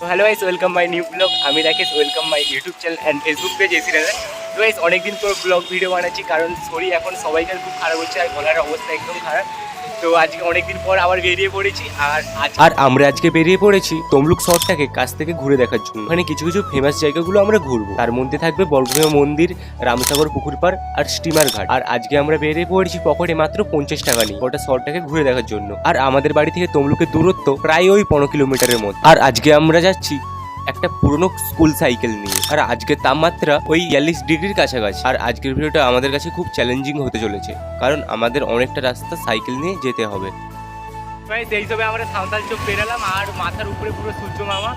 তো hello guys welcome my new blog আমি Rakesh welcome my YouTube channel and Facebook page AC রাজা তো guys অনেকদিন পর ব্লগ ভিডিও বানাচ্ছি, কারণ শরীর এখন সবাইকার খুব খারাপ হচ্ছে আর গলার অবস্থা একদম খারাপ। তো আজকে অনেকদিন পর আবার বেরিয়ে পড়েছি, আর আর আমরা আজকে বেরিয়ে পড়েছি তমলুক শহরটাকে কাছ থেকে ঘুরে দেখার জন্য। ওখানে কিছু কিছু ফেমাস জায়গাগুলো আমরা ঘুরবো। তার মধ্যে থাকবে বর্গভীমা মন্দির, রামসাগর পুকুর পাড় আর স্টিমার ঘাট। আর আজকে আমরা বেরিয়ে পড়েছি পকেটে মাত্র পঞ্চাশ টাকা নিয়ে ওটা শহরটাকে ঘুরে দেখার জন্য। আর আমাদের বাড়ি থেকে তমলুকের দূরত্ব প্রায় ওই পনেরো কিলোমিটারের মধ্যে। আর আজকে আমরা যাচ্ছি একটা পুরনো স্কুল সাইকেল নিয়ে। আর আজকের তাপমাত্রা ওই বিয়াল্লিশ ডিগ্রির কাছাকাছি। আর আজকের ভিডিওটা আমাদের কাছে খুব চ্যালেঞ্জিং হতে চলেছে। কারণ আমাদের অনেকটা রাস্তা সাইকেল নিয়ে যেতে হবে। এই হিসাবে আমরা সাঁওতাল চোখ বেরালাম আর মাথার উপরে পুরো সূর্য মামা।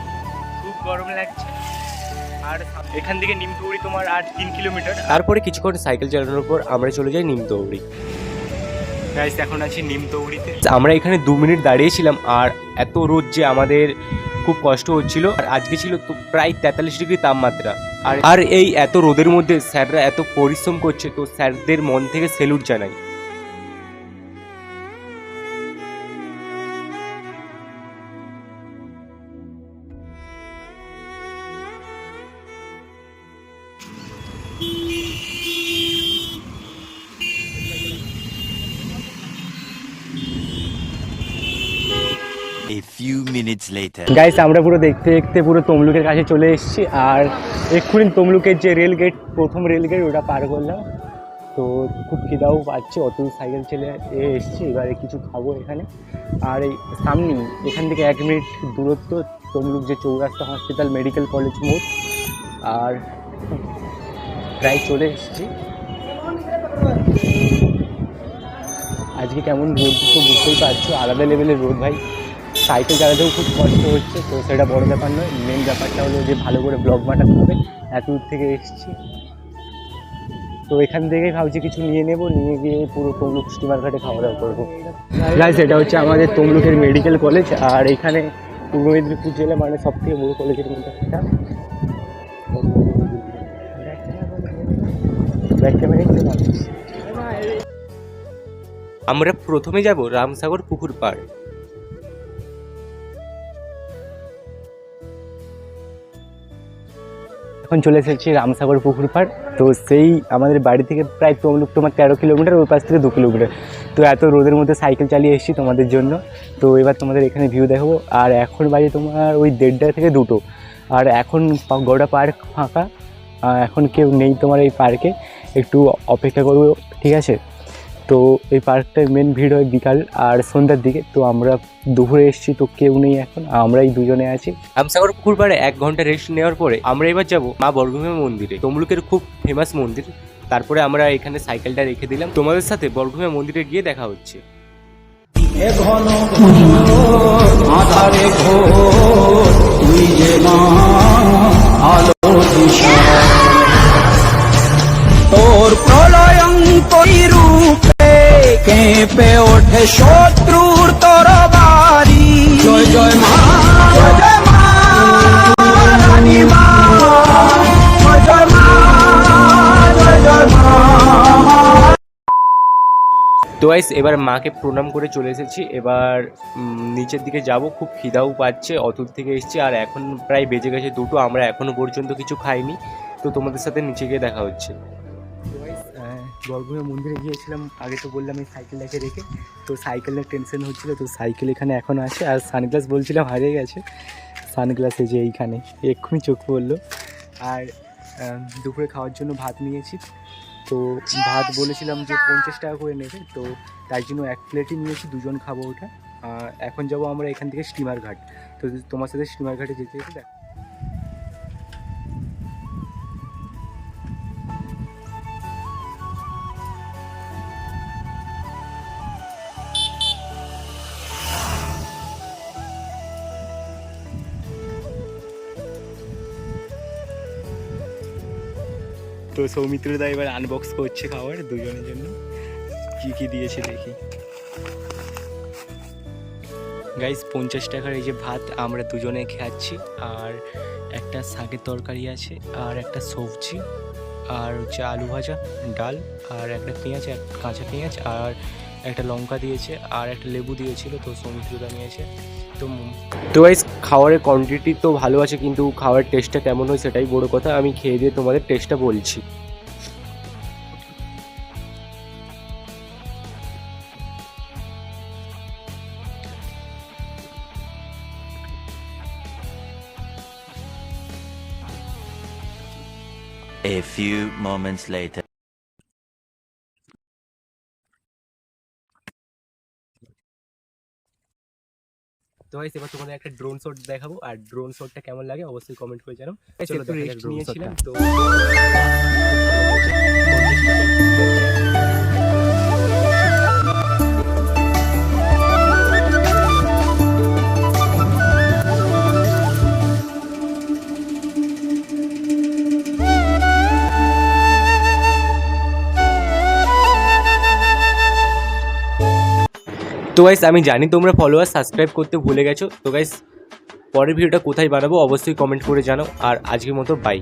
খুব গরম লাগছে। আর এখান থেকে নিমতৌড়ি তোমার আর তিন কিলোমিটার। তারপরে কিছুক্ষণ সাইকেল চালানোর পর আমরা চলে যাই নিমতৌড়ি। গাইস এখন আছি নিমতৌড়িতে। আমরা এখানে দু মিনিট দাঁড়িয়েছিলাম আর এত রোদ যে আমাদের খুব কষ্ট হচ্ছিল। আর আজকে ছিল তো প্রায় তেতাল্লিশ ডিগ্রি তাপমাত্রা। আর এই এত রোদের মধ্যে স্যাররা এত পরিশ্রম করছে তো স্যারদের মন থেকে সেলুট জানাই। Few minutes later. গাইস আমরা পুরো দেখতে দেখতে পুরো তমলুকের কাছে চলে এসেছি আর এক্ষুনি তমলুকের যে রেল গেট প্রথম রেল গেট ওটা পার করলাম। তো খুব খিদাও পাচ্ছে অত সাইকেল ছেলে এসছি, এবারে কিছু খাব এখানে। আর এই সামনেই, এখান থেকে এক মিনিট দূরত্ব, তমলুক যে চৌরাস্তা হসপিটাল মেডিকেল কলেজ মোড়। আর প্রায় চলে এসেছি। আজকে কেমন রোদ তো বুঝতেই পারছ, আলাদা লেভেলের রোদ ভাই। সাইকেল চালাতেও খুব কষ্ট হচ্ছে, তো সেটা বড় ব্যাপার নয়। মেন ব্যাপারটা হলো যে ভালো করে ব্লগ বানাতে হবে। এত দূর থেকে এসেছি। তো এখান থেকেই ভাবছি কিছু নিয়ে নেব। নিয়ে গিয়ে পুরো তমলুক স্টিমার ঘাটে খাওয়া দাওয়া করব। গাইস এটা হচ্ছে আমাদের তমলুকের মেডিকেল কলেজ আর এখানে পূর্ব মেদিনীপুর জেলা মানে সব থেকে বড় কলেজের মধ্যে একটা। আমরা প্রথমে যাব রামসাগর পুকুর পাড়। এখন চলে এসেছি রামসাগর পুকুর পাড়। তো সেই আমাদের বাড়ি থেকে প্রায় তমলুক তোমার তেরো কিলোমিটার ওই পাশ থেকে দু কিলোমিটার। তো এত রোদের মধ্যে সাইকেল চালিয়ে এসেছি তোমাদের জন্য। তো এবার তোমাদের এখানে ভিউ দেখাবো। আর এখন বাজে তোমার ওই দেড়টা থেকে দুটো। আর এখন গোটা পার্ক ফাঁকা। এখন কেউ নেই তোমার এই পার্কে। একটু অপেক্ষা করব, ঠিক আছে? তো এই পার্কটায় মেন ভিড় হয় বিকাল আর সন্ধ্যার দিকে। তো আমরা দুপুরে এসেছি তো কেউ নেই এখন আমরাই দুজনে আছি। আমসাগর পুকুর পাড়ে এক ঘণ্টা রেস্ট নেওয়ার পরে আমরা এবার যাব মা বর্গভীমা মন্দিরে। তমলুকের খুব ফেমাস মন্দির। তারপরে আমরা এখানে সাইকেলটা রেখে দিলাম। তোমাদের সাথে বর্গভীমা মন্দিরে গিয়ে দেখা হচ্ছে। তুই যে মা ওঠে শত্রুর তরবারি। জয় জয় মা। জয় জয় মা। রানী মা। জয় জয় মা। জয় জয় মা। তো গাইস এবার মাকে প্রণাম করে চলে এসেছি। এবার নিচের দিকে যাব। খুব খিদাও পাচ্ছে অতুর থেকে এসেছি। আর এখন প্রায় বেজে গেছে দুটো আমরা এখনও পর্যন্ত কিছু খাইনি। তো তোমাদের সাথে নিচে গিয়ে দেখা হচ্ছে। বর্গভূমি মন্দিরে গিয়েছিলাম। আগে তো বললাম এই সাইকেলটাকে রেখে। তো সাইকেলের টেনশন হচ্ছিল, তো সাইকেল এখানে এখন আছে। আর সানগ্লাস বলছিলাম, হারিয়ে গেছে। সানগ্লাস এই যে এইখানে, এক্ষুনি চোখ পড়ল। আর দুপুরে খাওয়ার জন্য ভাত নিয়েছি। তো ভাত বলেছিলাম যে পঞ্চাশ টাকা করে নেবে। তো তাই জন্য এক প্লেটই নিয়েছি, দুজন খাব ওটা। এখন যাব আমরা এখান থেকে স্টিমার ঘাট। তো তোমার সাথে স্টিমার ঘাটে যেতে যেতে দেখ তো সৌমিত্রদা এবার আনবক্স করছে খাবার দুজনের জন্য। কি কি দিয়েছে দেখি। গাইস পঞ্চাশ টাকার এই যে ভাত আমরা দুজনে খাচ্ছি, আর একটা শাকের তরকারি আছে, আর একটা সবজি, আর হচ্ছে আলু ভাজা, ডাল, আর একটা পেঁয়াজ, এক কাঁচা পেঁয়াজ, আর একটা লঙ্কা দিয়েছে, আর একটা লেবু দিয়েছিল, তো সৌমিত্রদা নিয়েছে। একদম। তো গাইস খাবারের কোয়ান্টিটি তো ভালো আছে কিন্তু খাওয়ার টেস্টটা কেমন হয় সেটাই বড় কথা। আমি খেয়ে দিয়ে তোমাদের টেস্টটা বলছি। A few moments later. তো গাইস এবার তোমাদের একটা ড্রোন শট দেখাবো। আর ড্রোন শটটা কেমন লাগে অবশ্যই কমেন্ট করে জানাও। চলো দেখা যাক ড্রোন drone নিয়েছিলাম তো তো গাইস আমি জানি তোমরা ফলোয়ার সাবস্ক্রাইব করতে ভুলে গেছো। তো গাইস পরের ভিডিওটা কোথায় বানাবো অবশ্যই কমেন্ট করে জানাও। আর আজকের মতো বাই